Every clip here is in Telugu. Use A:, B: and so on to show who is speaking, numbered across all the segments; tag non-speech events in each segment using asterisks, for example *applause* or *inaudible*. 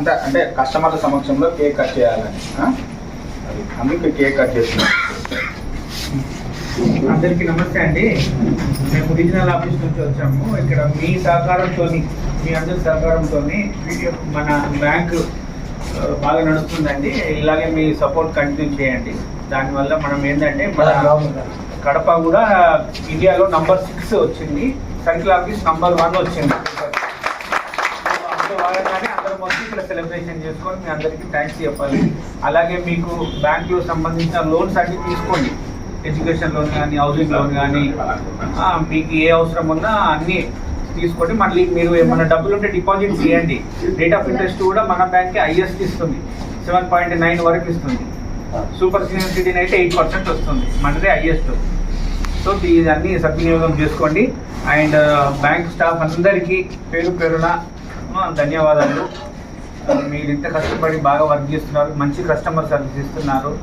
A: అంత అంటే కస్టమర్ల సమక్షంలో కేక్ కట్ చేయాలని అందుకే కేక్ కట్ చేస్తున్నాం.
B: అందరికీ నమస్తే అండి. మేము ఒరిజినల్ ఆఫీస్ నుంచి వచ్చాము. ఇక్కడ మీ సహకారంతో మీ అందరి సహకారంతో మన బ్యాంకు బాగా నడుస్తుందండి. ఇలాగే మీ సపోర్ట్ కంటిన్యూ చేయండి. దానివల్ల మనం ఏంటంటే మన కడప కూడా ఇండియాలో నంబర్ సిక్స్ వచ్చింది. సర్కిల్ ఆఫీస్ నంబర్ వన్ వచ్చింది. వచ్చి ఇక్కడ సెలబ్రేషన్ చేసుకొని మీ అందరికీ థ్యాంక్స్ చెప్పాలి. అలాగే మీకు బ్యాంకులో సంబంధించిన లోన్స్ అన్ని తీసుకోండి. ఎడ్యుకేషన్ లోన్ కానీ హౌసింగ్ లోన్ కానీ మీకు ఏ అవసరం ఉన్నా అన్నీ తీసుకోండి. మళ్ళీ మీరు ఏమైనా డబ్బులు ఉంటే డిపాజిట్ చేయండి. రేట్ ఆఫ్ ఇంట్రెస్ట్ కూడా మన బ్యాంక్ హైయెస్ట్ ఇస్తుంది. సెవెన్ పాయింట్ నైన్ వరకు ఇస్తుంది. సూపర్ సీనియర్ సిటీని అయితే ఎయిట్ పర్సెంట్ వస్తుంది. మనదే హైయెస్ట్ సో ఇదన్నీ సద్వినియోగం చేసుకోండి. అండ్ బ్యాంక్ స్టాఫ్ అందరికీ పేరు పేరున ధన్యవాదాలు. మీరు ఇంత కష్టపడి బాగా వర్క్ చేస్తున్నారు మంచి కస్టమర్ సర్వీస్ ఇస్తున్నారు.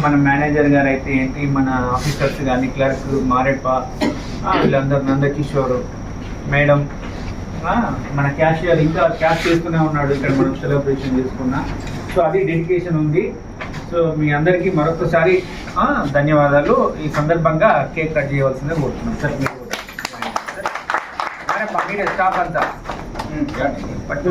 B: మన మేనేజర్ గారు అయితే ఏంటి? మన ఆఫీసర్స్ కానీ క్లర్క్ మారెప్ప ఆ, వీళ్ళందరూ నందకిషోర్. మేడం మన క్యాషియర్ ఇంకా క్యాష్ చేస్తూనే ఉన్నాడు ఇక్కడ మనం సెలబ్రేషన్ చేసుకున్నా. సో అది డెడికేషన్ ఉంది. సో మీ అందరికీ మరొకసారి ధన్యవాదాలు. ఈ సందర్భంగా కేక్ కట్ చేయవలసిందే కోరుతున్నాం. సార్ మీరు కూడా. స్టాఫ్ అంతా. పట్టు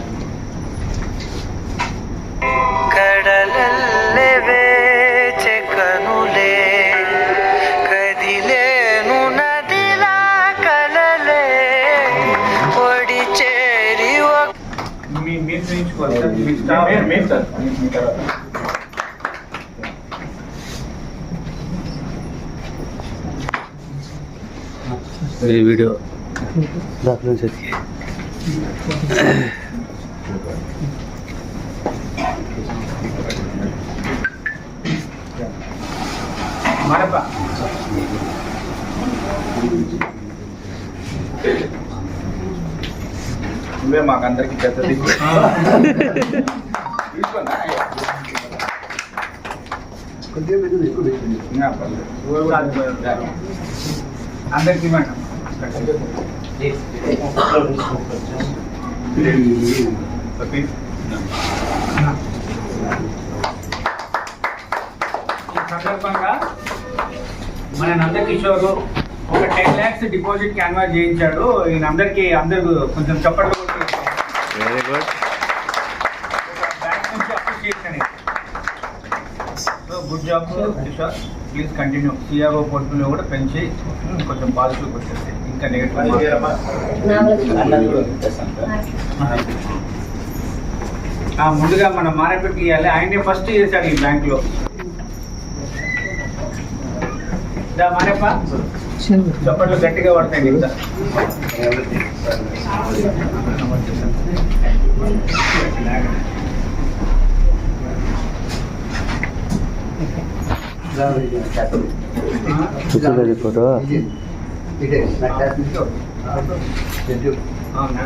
B: చేయించుకోవాలి సార్ మీ స్టాఫ్
A: మీరు- మీరు సార్ మీ- మీ తర్వాత
C: వీడియో
B: మారెప్ప
A: నువ్వే మాకు అందరికి *laughs* పెద్ద దిక్కు.
B: అందరికీ మేడం సందర్భంగా మన నందకిషోర్ ఒక టెన్ ల్యాక్స్ డిపాజిట్ క్యాన్వాస్ చేయించాడు. ఈయన అందరికి అందరు కొంచెం చప్పట్లు కొట్టి
C: వెరీ గుడ్
B: బ్యాంక్ నుంచి appreciation so good job Kishore please continue CRO పోర్టులో కూడా పెంచి కొంచెం పాజిటివ్ వచ్చేసి ఇంకా నెగిటివ్ ముందుగా మన మారేపెట్టి ఇవ్వాలి. ఆయనే ఫస్ట్ చేశాడు ఈ బ్యాంక్లో మారేప్ప చప్పట్లు గట్టిగా పడతాయి ఇంకా
C: ఫోటో ఇదే
B: అవునా